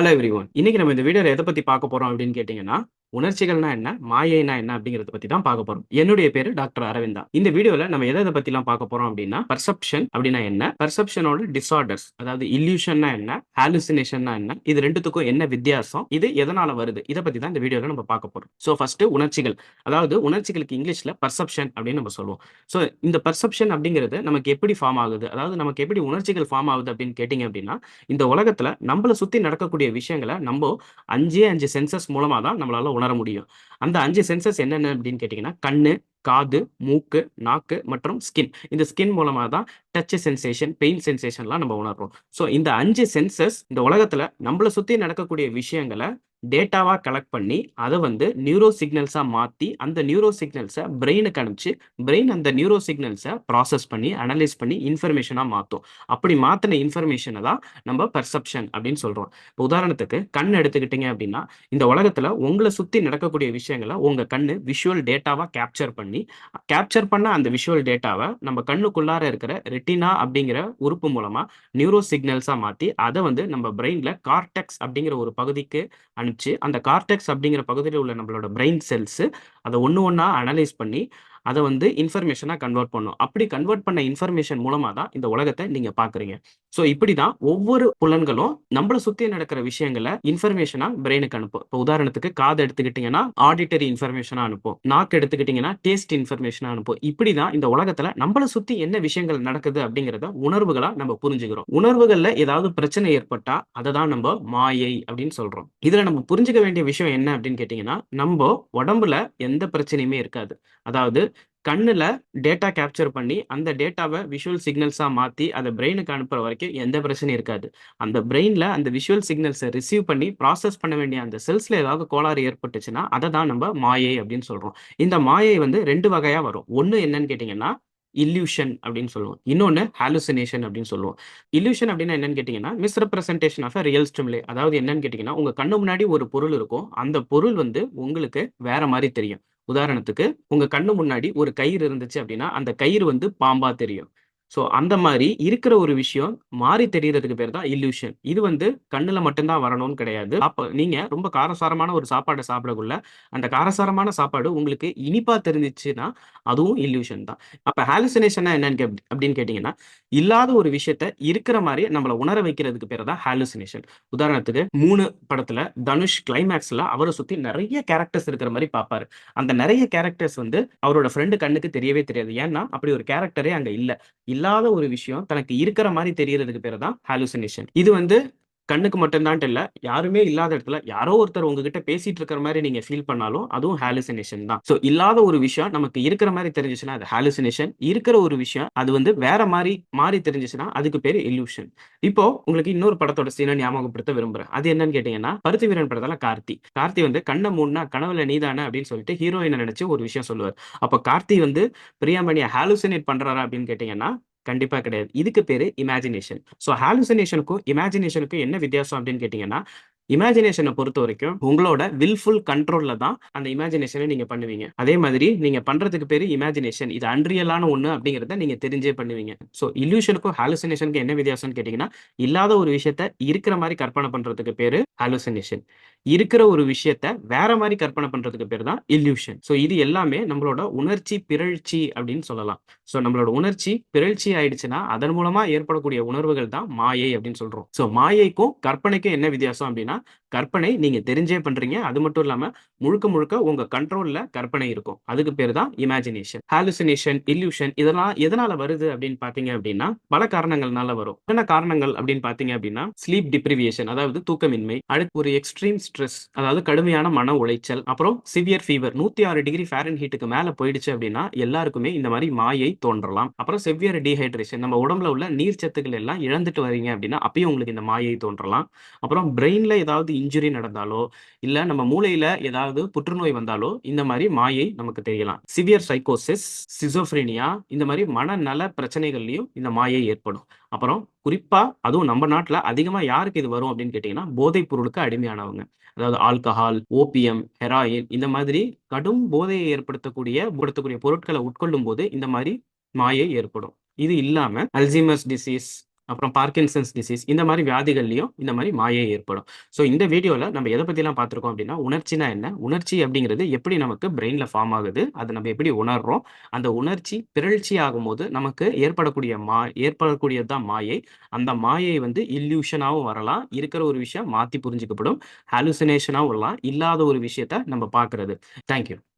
Hello everyone. இன்னைக்கு நம்ம இந்த வீடியோவில் எதை பத்தி பார்க்க போறோம் அப்படின்னு கேட்டீங்கன்னா, உணர்ச்சிகள்னா என்ன? மாயைனா என்ன? அப்படிங்கறத பத்தி தான் பார்க்க போறோம். என்னுடைய பேரு டாக்டர் அரவிந்தா. இந்த வீடியோல நம்ம எதை எதை பத்தி எல்லாம் பார்க்க போறோம் அப்படின்னா, பர்செப்ஷன் அப்படின்னா என்ன? பர்செப்ஷனோட டிசார்டர்ஸ் அதாவது இல்யூஷன்னா என்ன? ஹாலுசினேஷன்னா என்ன? இது ரெண்டுத்துக்கும் என்ன வித்தியாசம்? இது எதனால வருது? இதை பத்தி தான் இந்த வீடியோல நம்ம பார்க்க போறோம். ஸோ ஃபர்ஸ்ட் உணர்ச்சிகள். அதாவது உணர்ச்சிகளுக்கு இங்கிலீஷ்ல பர்செப்ஷன் அப்படின்னு நம்ம சொல்லுவோம். ஸோ இந்த பர்செப்ஷன் அப்படிங்கிறது நமக்கு எப்படி ஃபார்ம் ஆகுது? அதாவது நமக்கு எப்படி உணர்ச்சிகள் ஃபார்ம் ஆகுது அப்படின்னு கேட்டீங்க அப்படின்னா, இந்த உலகத்துல நம்மள சுத்தி நடக்கக்கூடிய விஷயங்கள நம்ம அஞ்சே அஞ்சு சென்சஸ் மூலமா தான் நம்மளால உணர முடியும். அந்த அஞ்சு சென்சஸ் என்னென்ன அப்படின்னு கேட்டீங்கன்னா, கண்ணு, காது, மூக்கு, நாக்கு மற்றும் ஸ்கின். இந்த ஸ்கின் மூலமா தான் டச் சென்சேஷன், பெயின் சென்சேஷன்லாம் நம்ம உணர்றோம். ஸோ இந்த அஞ்சு சென்சஸ் இந்த உலகத்துல நம்மள சுத்தி நடக்கக்கூடிய விஷயங்களை டேட்டாவா கலெக்ட் பண்ணி, அதை வந்து நியூரோ சிக்னல்ஸாக மாத்தி, அந்த நியூரோ சிக்னல்ஸை பிரெயினுக்கு அனுப்பிச்சு, பிரெயின் அந்த நியூரோ சிக்னல்ஸை ப்ராசஸ் பண்ணி, அனலைஸ் பண்ணி இன்ஃபர்மேஷனாக மாற்றும் அப்படி மாற்றின இன்ஃபர்மேஷனை தான் நம்ம பர்செப்ஷன் அப்படின்னு சொல்றோம். இப்போ உதாரணத்துக்கு கண் எடுத்துக்கிட்டீங்க அப்படின்னா, இந்த உலகத்துல உங்கள சுத்தி நடக்கக்கூடிய விஷயங்கள உங்க கண்ணு விஷுவல் டேட்டாவா கேப்சர் பண்ணி, கேப்சர் பண்ண அந்த விஷுவல் டேட்டாவ நம்ம கண்ணுக்குள்ளார இருக்கிற ரெட்டினா அப்படிங்கிற உறுப்பு மூலமா நியூரோ சிக்னல்ஸாக மாத்தி, அதை வந்து நம்ம பிரெயினில் கார்டெக்ஸ் அப்படிங்கிற ஒரு பகுதிக்கு அனுப்பிச்சு, அந்த கார்டெக்ஸ் அப்படிங்கிற பகுதியில் உள்ள நம்மளோட பிரெயின் செல்ஸ் அதை ஒன்று ஒண்ணா அனலைஸ் பண்ணி, அதை வந்து இன்ஃபர்மேஷனாக கன்வெர்ட் பண்ணும். அப்படி கன்வெர்ட் பண்ண இன்ஃபர்மேஷன் மூலமாக தான் இந்த உலகத்தை நீங்கள் பார்க்குறீங்க. ஸோ இப்படி தான் ஒவ்வொரு புலன்களும் நம்மளை சுற்றி நடக்கிற விஷயங்கள இன்ஃபர்மேஷனாக பிரெயினுக்கு அனுப்பும். இப்போ உதாரணத்துக்கு காது எடுத்துக்கிட்டிங்கன்னா ஆடிட்டரி இன்ஃபர்மேஷனாக அனுப்பும். நாக்கு எடுத்துக்கிட்டிங்கன்னா டேஸ்ட் இன்ஃபர்மேஷனாக அனுப்பும். இப்படி தான் இந்த உலகத்தில் நம்மளை சுற்றி என்ன விஷயங்கள் நடக்குது அப்படிங்கிறத உணர்வுகளாக நம்ம புரிஞ்சுக்கிறோம். உணர்வுகளில் ஏதாவது பிரச்சனை ஏற்பட்டா, அதை தான் நம்ம மாயை அப்படின்னு சொல்கிறோம் இதில் நம்ம புரிஞ்சுக்க வேண்டிய விஷயம் என்ன அப்படின்னு கேட்டிங்கன்னா நம்ம உடம்புல எந்த பிரச்சனையுமே இருக்காது. அதாவது கண்ணுல டேட்டா கேப்சர் பண்ணி, அந்த டேட்டாவை விஷுவல் சிக்னல்ஸா மாத்தி, அத பிரெயினுக்கு அனுப்புற வரைக்கும் எந்த பிரச்சனையும் இருக்காது. அந்த பிரெயின்ல அந்த விஷுவல் சிக்னல்ஸ ரிசீவ் பண்ணி ப்ராசஸ் பண்ண வேண்டிய அந்த செல்ஸில் ஏதாவது கோளாறு ஏற்பட்டுச்சுன்னா, அதை தான் நம்ம மாயை அப்படின்னு சொல்றோம். இந்த மாயை வந்து ரெண்டு வகையா வரும். ஒண்ணு என்னன்னு கேட்டீங்கன்னா, இல்யூஷன் அப்படின்னு சொல்லுவோம். இன்னொன்னு ஹாலுசினேஷன் அப்படின்னு சொல்லுவோம். இல்யூஷன் அப்படின்னா என்னன்னு கேட்டிங்கன்னா misrepresentation of a real stimuli அதாவது என்னன்னு கேட்டீங்கன்னா, உங்க கண்ணு முன்னாடி ஒரு பொருள் இருக்கும். அந்த பொருள் வந்து உங்களுக்கு வேற மாதிரி தெரியும். உதாரணத்துக்கு, உங்க கண்ணு முன்னாடி ஒரு கயிறு இருந்துச்சு அப்படின்னா, அந்த கயிறு வந்து பாம்பா தெரியும். ஸோ அந்த மாதிரி இருக்கிற ஒரு விஷயம் மாறி தெரியறதுக்கு பேர் தான் இல்யூஷன். இது வந்து கண்ணுல மட்டும்தான் வரணும்னு கிடையாது. அப்போ நீங்க ரொம்ப காரசாரமான ஒரு சாப்பாடை சாப்பிடக்குள்ள, அந்த காரசாரமான சாப்பாடு உங்களுக்கு இனிப்பா தெரிஞ்சிச்சுன்னா அதுவும் இல்யூஷன் தான். அப்ப ஹாலுசினேஷன்னா என்னன்னு அப்படின்னு கேட்டீங்கன்னா, இல்லாத ஒரு விஷயத்த இருக்கிற மாதிரி நம்மளை உணர வைக்கிறதுக்கு பேர் தான் ஹாலுசினேஷன். உதாரணத்துக்கு மூணு படத்துல தனுஷ் கிளைமேக்ஸில் அவரை சுற்றி நிறைய கேரக்டர்ஸ் இருக்கிற மாதிரி பார்ப்பாரு. அந்த நிறைய கேரக்டர்ஸ் வந்து அவரோட ஃப்ரெண்டு கண்ணுக்கு தெரியவே தெரியாது. ஏன்னா, அப்படி ஒரு கேரக்டரே அங்கே இல்ல. இல்லாத ஒரு விஷயம் தனக்கு இருக்கிற மாதிரி தெரியறதுக்கு பேர் தான் ஹாலுசினேஷன். இது வந்து கண்ணுக்கு மட்டும்தான் இல்லை இல்ல. யாருமே இல்லாத இடத்துல யாரோ ஒருத்தர் உங்ககிட்ட பேசிட்டு இருக்கிற மாதிரி நீங்க ஃபீல் பண்ணாலும், அதுவும் ஹாலுசினேஷன் தான். ஸோ இல்லாத ஒரு விஷயம் நமக்கு இருக்கிற மாதிரி தெரிஞ்சுச்சுன்னா, அது ஹாலுசினேஷன். இருக்கிற ஒரு விஷயம் அது வந்து வேற மாதிரி மாறி தெரிஞ்சுச்சுன்னா, அதுக்கு பேர் இல்யூஷன். இப்போ உங்களுக்கு இன்னொரு படத்தோட சீன ஞாபகப்படுத்த விரும்புறேன். அது என்னன்னு கேட்டீங்கன்னா, பருத்தி வீரன் படத்துல கார்த்தி. கார்த்தி வந்து கண்ண மூணா கனவுல நீதானே அப்படின்னு சொல்லிட்டு ஹீரோயினை நினைச்சு ஒரு விஷயம் சொல்லுவாரு. அப்ப கார்த்தி வந்து பிரியாமணியை ஹாலுசினேட் பண்றாரா அப்படின்னு கேட்டீங்கன்னா, கண்டிப்பா கிடையாது. இதுக்கு பேரு இமேஜினேஷன். ஸோ ஹாலுசினேஷனுக்கும், இமேஜினேஷனுக்கும் என்ன வித்தியாசம் அப்படின்னு கேட்டீங்கன்னா, பொறுத்த வரைக்கும் உங்களோட வில்ஃபுல் கண்ட்ரோல்ல தான் அந்த இமேஜினேஷனை நீங்க பண்ணுவீங்க. அதே மாதிரி நீங்க பண்றதுக்கு பேரு இமேஜினேஷன். இது அன்ரியலான ஒண்ணு அப்படிங்கிறத நீங்க தெரிஞ்சே பண்ணுவீங்க. ஸோ இல்யூஷனுக்கும், ஹாலுசினேஷனுக்கும் என்ன வித்தியாசம்னு கேட்டீங்கன்னா, இல்லாத ஒரு விஷயத்த இருக்கிற மாதிரி கற்பனை பண்றதுக்கு பேரு ஹாலுசினேஷன். இருக்கிற ஒரு விஷயத்த வேற மாதிரி கற்பனை பண்றதுக்கு பேர் தான் இல்யூஷன். ஸோ இது எல்லாமே நம்மளோட உணர்ச்சி பிறழ்ச்சி அப்படின்னு சொல்லலாம். ஸோ நம்மளோட உணர்ச்சி பிறழ்ச்சி ஆயிடுச்சுன்னா, அதன் மூலமா ஏற்படக்கூடிய உணர்வுகள் தான் மாயை அப்படின்னு சொல்றோம். ஸோ மாயைக்கும், கற்பனைக்கும் என்ன வித்தியாசம் அப்படின்னா, கற்பனை நீங்க தெரிஞ்சே பண்றீங்க. அது மட்டும் இல்லாம முழுக்க முழுக்க உங்க கண்ட்ரோல்ல கற்பனை இருக்கும். அதுக்கு பேரு தான் இமேஜினேஷன். ஹாலுசினேஷன், இல்யூஷன் இதெல்லாம் எதனால வருது அப்படின்னு பார்த்தீங்க அப்படின்னா, பல காரணங்கள்னால வரும். என்ன காரணங்கள் அப்படின்னு பார்த்தீங்க அப்படின்னா, ஸ்லீப் டிப்ரிவியேஷன் அதாவது தூக்கமின்மை, அடுத்து ஒரு எக்ஸ்ட்ரீம் ஸ்ட்ரெஸ் அதாவது கடுமையான மன உளைச்சல், அப்புறம் சிவியர் ஃபீவர் 106 டிகிரி ஃபாரன்ஹீட்டுக்கு மேல போயிடுச்சு அப்படின்னா, எல்லாருக்குமே இந்த மாதிரி மாயை தோன்றலாம். அப்புறம் செவ்வியர் டீஹைட்ரேஷன் நம்ம உடம்புல உள்ள நீர் சத்துக்கள் எல்லாம் இழந்துட்டு வரீங்க அப்படின்னா, அப்பயும் உங்களுக்கு இந்த மாயை தோன்றலாம். அப்புறம் பிரெயின்ல ஏதாவது இன்ஜுரி நடந்தாலோ, இல்ல நம்ம மூளையில ஏதாவது புற்றுநோய் வந்தாலோ, இந்த மாதிரி மாயை நமக்கு தெரியலாம். சிவியர் சைக்கோசிஸ், சிசோஃப்ரீனியா இந்த மாதிரி மனநல பிரச்சனைகள்லயும் இந்த மாயை ஏற்படும். அப்புறம் குறிப்பா அதுவும் நம்ம நாட்டுல அதிகமா யாருக்கு இது வரும் அப்படின்னு கேட்டீங்கன்னா, போதைப் பொருளுக்கு அடிமையானவங்க. அதாவது ஆல்கஹால், ஓபியம், ஹெராயின் இந்த மாதிரி கடும் போதையை ஏற்படுத்தக்கூடிய படுத்தக்கூடிய உட்கொள்ளும் போது இந்த மாதிரி மாயை ஏற்படும். இது இல்லாம அல்சீமர்ஸ் டிசீஸ் அப்புறம் பார்க்கின்சன்ஸ் டிசீஸ் இந்த மாதிரி வியாதிகள்லையும் இந்த மாதிரி மாயை ஏற்படும். ஸோ இந்த வீடியோவில் நம்ம எதை பற்றிலாம் பார்த்துருக்கோம் அப்படின்னா, உணர்ச்சினா என்ன? உணர்ச்சி அப்படிங்கிறது எப்படி நமக்கு பிரெயினில் ஃபார்ம் ஆகுது? அதை நம்ம எப்படி உணர்றோம்? அந்த உணர்ச்சி பிறழ்ச்சி ஆகும்போது நமக்கு ஏற்படக்கூடிய மா ஏற்படக்கூடியது தான் மாயை. அந்த மாயை வந்து இல்யூஷனாகவும் வரலாம். இருக்கிற ஒரு விஷயம் மாற்றி புரிஞ்சுக்கப்படும். ஹாலுசினேஷனாகவும் வரலாம். இல்லாத ஒரு விஷயத்த நம்ம பார்க்கறது தேங்க் யூ.